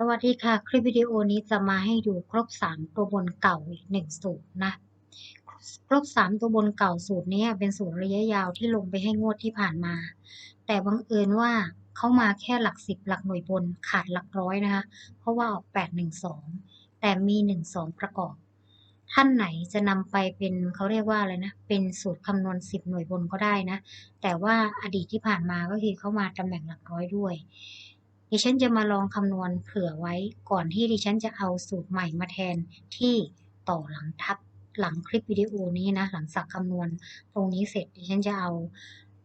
สวัสดีค่ะ คลิปวิดีโอนี้จะมาให้ดูครบ 3 ตัวบนเก่าอีกหนึ่งสูตรนะ ครบ 3 ตัวบนเก่าสูตรนี้เป็นสูตรระยะยาวที่ลงไปให้งวดที่ผ่านมา แต่บังเอิญว่าเขามาแค่หลักสิบหลักหน่วยบนขาดหลักร้อยนะคะ เพราะว่าออก 812 แต่มี 12 ประกอบ ท่านไหนจะนำไปเป็นเขาเรียกว่าอะไรนะ เป็นสูตรคำนวณ 10 หน่วยบนก็ได้นะ แต่ว่าอดีตที่ผ่านมาก็คือเขามาตำแหน่งหลักร้อยด้วย ดิฉันจะมาลองคำนวณเผื่อไว้ก่อนที่ดิฉันจะเอาสูตรใหม่มาแทนที่ต่อหลังทับหลังคลิปวิดีโอนี้นะ หลังจากคำนวณตรงนี้เสร็จดิฉันจะเอา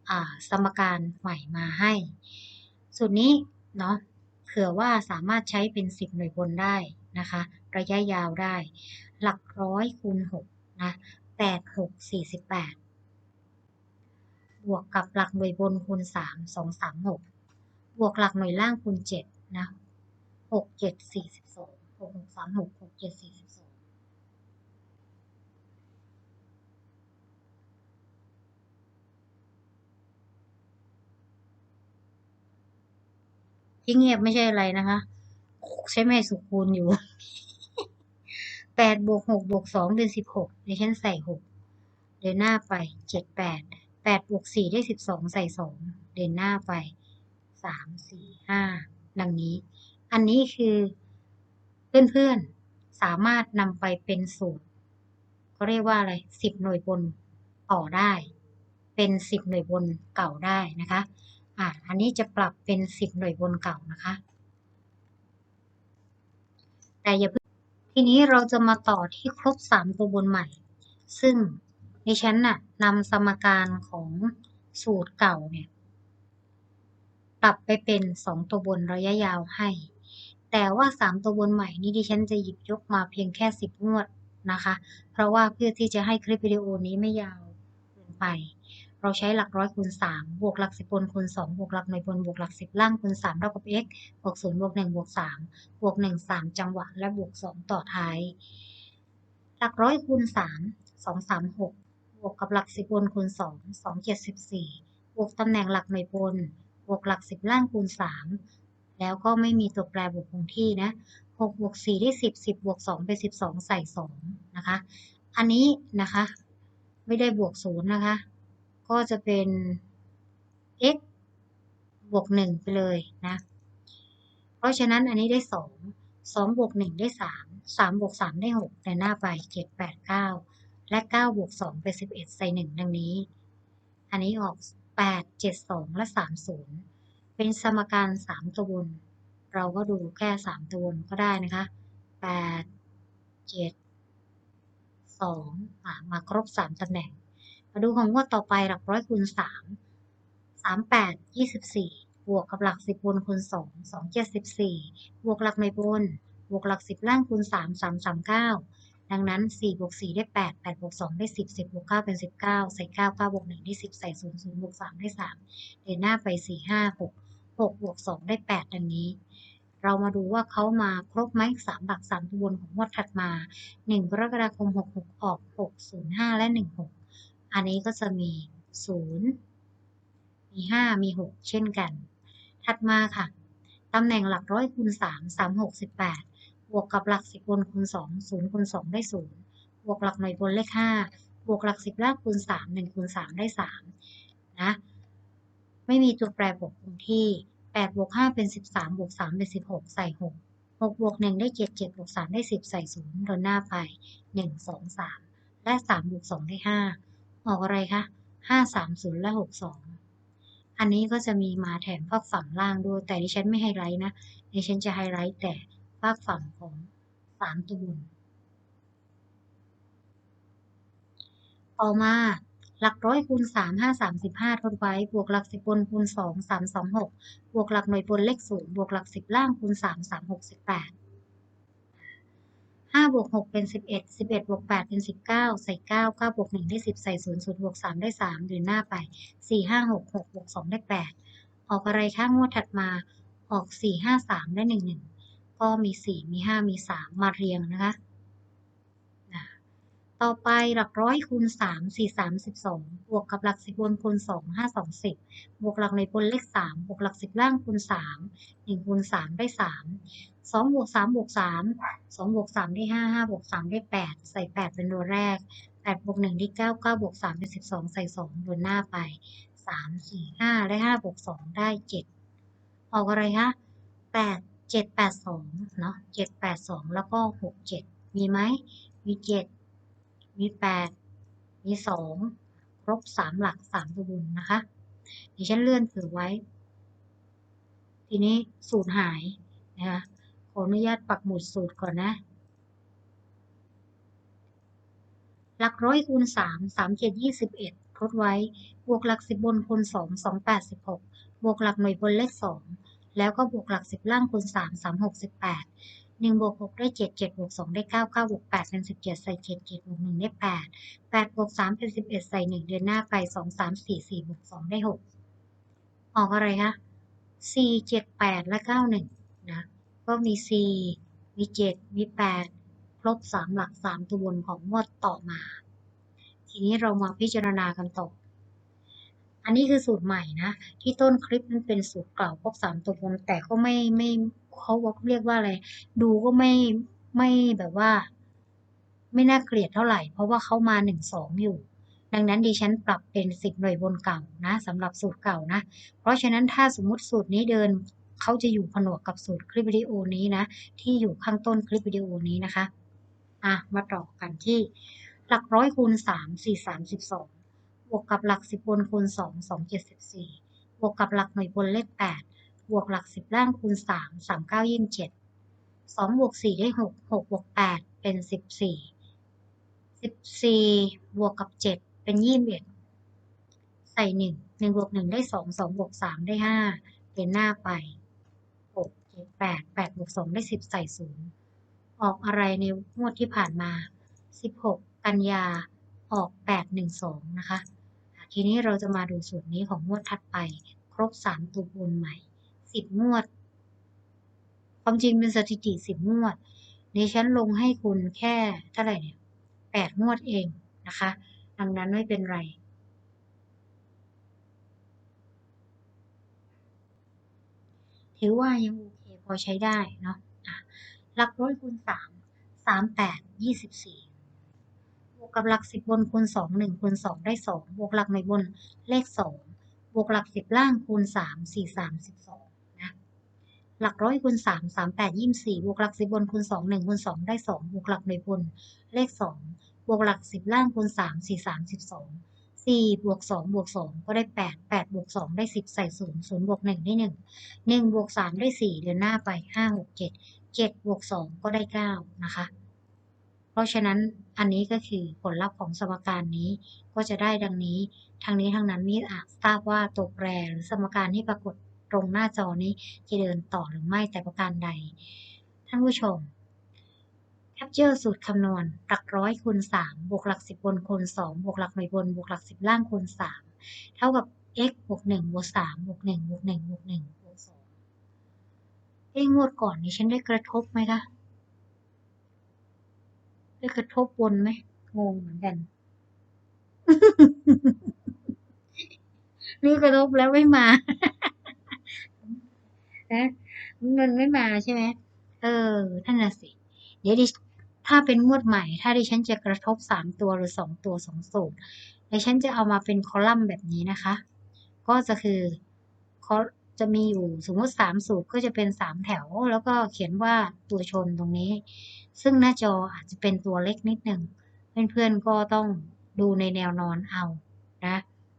อ่าสมการใหม่มาให้ สูตรนี้เนาะเผื่อว่าสามารถใช้เป็น 10 หน่วยบนได้นะคะ ระยะยาวได้ หลักร้อยคูณ6นะ8 6 48 บวกกับหลักหน่วยบนคูณ 3 2 3 6 บวกหลักหน่วยล่างคูณเจ็ดนะหกเจ็ดสี่สิบสองหกหกสามหกหกเจ็ดสี่สิบสองที่เงียบไม่ใช่อะไรนะคะ ใช้แม่สุคูณอยู่แปดบวกหกบวกสองเป็นสิบหกดิฉันใส่หกเดินหน้าไปเจ็ดแปดแปดบวกสี่ได้สิบสองใส่สองเดินหน้าไป สามสี่ห้าดังนี้ อันนี้คือเพื่อนๆสามารถนำไปเป็นสูตรเขาเรียกว่าอะไรสิบหน่วยบนต่อได้ เป็นสิบหน่วยบนเก่าได้นะคะอะอันนี้จะปรับเป็นสิบหน่วยบนเก่านะคะ แต่อย่าเพิ่งทีนี้เราจะมาต่อที่ครบสามตัวบนใหม่ ซึ่งดิฉันน่ะนำสมการของสูตรเก่าเนี่ย ปรับไปเป็น 2 ตัวบนระยะยาวให้ แต่ว่า 3 ตัวบนใหม่นี้ดิฉันจะหยิบยกมาเพียงแค่ 10 งวดนะคะ เพราะว่าเพื่อที่จะให้คลิปวิดีโอนี้ไม่ยาวเกินไป เราใช้หลักร้อยคูณ3บวกหลักสิบบนคูณ2บวกหลักหน่วยบนบวกหลักสิบล่างคูณ3เท่ากับ x บวก0บวก1บวก3บวก1 3 จังหวะ และบวก 2 ต่อท้าย หลักร้อยคูณ3 2 3 6บวกกับหลักสิบบนคูณ2 2 7 14บวกตำแหน่งหลักหน่วยบน บวกหลักสิบล่างคูณสามแล้วก็ไม่มีตัวแปรบวกคงที่นะหกบวกสี่ได้สิบสิบบวกสองเป็นสิบสองใส่สองนะคะ อันนี้นะคะ ไม่ได้บวกศูนย์นะคะ ก็จะเป็น x บวกหนึ่งไปเลยนะ เพราะฉะนั้นอันนี้ได้สองสองบวกหนึ่งได้สามสามบวกสามได้หกในหน้าไปเจ็ดแปดเก้าและเก้าบวกสองเป็นสิบเอ็ดใส่หนึ่งดังนี้ อันนี้ออก 8 7 2 และ 30 เป็นสมการ 3 ตัวบน เราก็ดูแค่ 3 ตัวบนก็ได้นะคะ 8 7 2อ่ามาครบ 3 ตำแหน่ง มาดูของงวดต่อไปหลักร้อยคูณ 3 3 8 24 บวกกับหลัก 10บนคูณ 2 2 74บวกหลักในบน บวกหลัก 10 ล่างคูณ 3 3 3 9 ดังนั้น4บวก4ได้8 8บวก2ได้ 10 10บวก9เป็น 19 ใส่9 9บวก1ได้ 10 ใส่0 0บวก3ได้ 3 เดินหน้าไป 4 5 6 6บวก2ได้ 8 ดังนี้ เรามาดูว่าเขามาครบไหม3หลัก3ตัวบนของงวดถัดมา 1 กรกฎาคม 66 ออก 605 และ 16 อันนี้ก็จะมี 0 มี 5 มี 6 เช่นกัน ถัดมาค่ะ ตำแหน่งหลักร้อยคูณ3 3 6 18บ วกกับหลักสิบบนคูณสองศูนย์คูณสองได้ศูนย์บวกหลักหน่วยบนเลขห้าบวกหลักสิบล่างคูณสามหนึ่งคูณสามได้สามนะไม่มีตัวแปรบวกคงที่แปดบวกห้าเป็นสิบสามบวกสามเป็นสิบหกใส่หกหกบวกหนึ่งได้เจ็ดเจ็ดบวกสามได้สิบใส่ศูนย์เดินหน้าไปหนึ่งสองสามและสามบวกสองได้ห้าออกอะไรคะห้าสามศูนย์และหกสองอันนี้ก็จะมีมาแถมฝากฝั่งล่างด้วย แต่ดิฉันไม่ไฮไลท์นะดิฉันจะไฮไลท์แต่ากฝั่งของสามตัวบนต่อมาหลักร้อยคูณสามห้าสามสิบห้าทดไว้ บวกหลักสิบบนคูณสองสามสองหกบวกหลักหน่วยบนเลขศูนย์บวกหลักสิบล่างคูณสามสามหกสิบแปดห้าบวกหกเป็นสิบเอ็ดสิบเอ็ดบวกแปดเป็นสิบเก้าใส่เก้าเก้าบวกหนึ่งได้สิบใส่ศูนย์ศูนย์บวกสามได้สามเดินหน้าไปสี่ห้าหกหกบวกสองได้แปดออกอะไรคะงวดถัดมาออกสี่ห้าสามได้หนึ่งหนึ่ง ก็มี 4 มี 5 มี3มมาเรียงนะคะ ต่อไปหลักร้อยคูณสามสี่สามสิบสองบวกกับหลักสิบบนคูณสองห้าสองสิบบวกหลักหน่วยบนเลขสามบวกหลักสิบล่างคูณสามหนึ่งคูณสามได้สามสองบวกสามบวกสามสองบวกสามได้ห้าห้าบวกสามได้แปดใส่แปดเป็นตัวแรกแปดบวกหนึ่งได้เก้าเก้าบวกสามเป็นสิบสองใส่สองบนหน้าไปสามสี่ห้าได้ห้าบวกสองได้เจ็ดออกอะไรคะแปด เจ็ดแปดสองเนาะเจ็ดแปดสองแล้วก็หกเจ็ดมีไหมมีเจ็ดมีแปดมีสองครบสามหลักสามตัวบนนะคะดิฉันเลื่อนถือไว้ ทีนี้สูตรหายนะคะขออนุญาตปักหมุดสูตรก่อนนะ หลักร้อยคูณสามสามเจ็ดยี่สิบเอ็ดทดไว้ บวกหลักสิบบนคูณสองสองแปดสิบหกบวกหลักหน่วยบนเลขสอง แล้วก็บวกหลักสิบล่างคูณสามสามหกสิบแปดหนึ่งบวกหกได้เจ็ดเจ็ดบวกสองได้เก้าเก้าบวกแปดเป็นสิบเจ็ดใส่เจ็ดเจ็ดบวกหนึ่งได้แปดแปดบวกสามเป็นสิบเอ็ดใส่หนึ่งเดือนหน้าไปสองสามสี่สี่บวกสองได้หกออกอะไรคะสี่เจ็ดแปดและเก้าหนึ่งนะก็มีสี่มีเจ็ดมีแปดครบสามหลักสามตัวบนของงวดต่อมา ทีนี้เรามาพิจารณากันต่อ อันนี้คือสูตรใหม่นะ ที่ต้นคลิปนั้นเป็นสูตรเก่าครบสามตัวบนแต่ก็ไม่ไม่เขาเรียกว่าอะไร ดูก็ไม่ไม่แบบว่า ไม่น่าเกลียดเท่าไหร่ เพราะว่าเขามาหนึ่งสองอยู่ ดังนั้นดิฉันปรับเป็นสิบหน่วยบนเก่านะสำหรับสูตรเก่านะ เพราะฉะนั้นถ้าสมมุติสูตรนี้เดินเขาจะอยู่ผนวกกับสูตรคลิปวิดีโอนี้นะ ที่อยู่ข้างต้นคลิปวิดีโอนี้นะคะ อะ มาต่อกันที่หลักร้อยคูณสามสี่สามสิบสอง บวกกับหลักสิบบนคูณสองสองเจ็ดสิบสี่บวกกับหลักหน่วยบนเลขแปดบวกหลักสิบล่างคูณสามสามเก้ายี่สิบเจ็ดสองบวกสี่ได้หกหกบวกแปดเป็นสิบสี่สิบสี่บวกกับเจ็ดเป็นยี่สิบเอ็ดใส่หนึ่งหนึ่งบวกหนึ่งได้สองสองบวกสามได้ห้าเป็นหน้าไปหกเจ็ดแปดแปดบวกสองได้สิบใส่ศูนย์ออกอะไรในงวดที่ผ่านมาสิบหกกันยา ออกแปดหนึ่งสองนะคะ ทีนี้เราจะมาดูสูตรนี้ของงวดถัดไป ครบสามตัวบนใหม่สิบงวด ความจริงเป็นสถิติสิบงวดดิฉันลงให้คุณแค่เท่าไหร่เนี่ยแปดงวดเองนะคะ ดังนั้นไม่เป็นไรถือว่ายังโอเคพอใช้ได้เนาะหลักร้อยคูณสามสามแปดยี่สิบสี่ กับหลักสิบบนคูณสองหนึ่งคูณสองได้สองบวกหลักในบนเลขสองบวกหลักสิบล่างคูณสามสี่สามสิบสองนะหลักร้อยคูณสามสามแปดยี่สิบสี่บวกหลักสิบบนคูณสองหนึ่งคูณสองได้สองบวกหลักในบนเลขสองบวกหลักสิบล่างคูณสามสี่สามสิบสองสี่บวกสองบวกสองก็ได้แปดแปดบวกสองได้สิบใส่ศูนย์ศูนย์บวกหนึ่งได้หนึ่งหนึ่งบวกสามได้สี่เดือนหน้าไปห้าหกเจ็ดเจ็ดบวกสองก็ได้เก้านะคะ เพราะฉะนั้นอันนี้ก็คือผลลัพธ์ของสมการนี้ก็จะได้ดังนี้ทางนี้ทางนั้นนี่อาจทราบว่าตัวแปรหรือสมการที่ปรากฏตรงหน้าจอนี้จะเดินต่อหรือไม่แต่ประการใด ท่านผู้ชมแคปเจอร์สูตรคำนวณ หลักร้อยคูณสามบวกหลักสิบบนคูณสองบวกหลักหน่วยบนบวกหลักสิบล่างคูณสามเท่ากับ x บวกหนึ่งบวกสามบวกหนึ่งบวกหนึ่งบวกหนึ่งบวกสองเอ้งวดก่อนนี้ฉันได้กระทบไหมคะ ได้กระทบวนไหมงงเหมือนกัน นี่กระทบแล้วไม่มานะเงินไม่มาใช่ไหมเออท่านน่ะสิ เดี๋ยวดิถ้าเป็นงวดใหม่ ถ้าดิฉันจะกระทบสามตัวหรือสองตัวสองสูตรดิฉันจะเอามาเป็นคอลัมน์แบบนี้นะคะ ก็จะคือเขา จะมีอยู่สมมติสามสูตรก็จะเป็นสามแถว แล้วก็เขียนว่าตัวชนตรงนี้ ซึ่งหน้าจออาจจะเป็นตัวเล็กนิดหนึ่งเพื่อนๆก็ต้องดูในแนวนอนเอานะ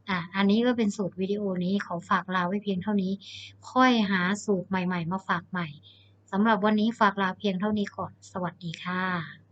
อะอันนี้ก็เป็นสูตรวิดีโอนี้ขอฝากลาไว้เพียงเท่านี้ ค่อยหาสูตรใหม่ ๆ มาฝากใหม่สำหรับวันนี้ฝากลาเพียงเท่านี้ก่อน สวัสดีค่ะ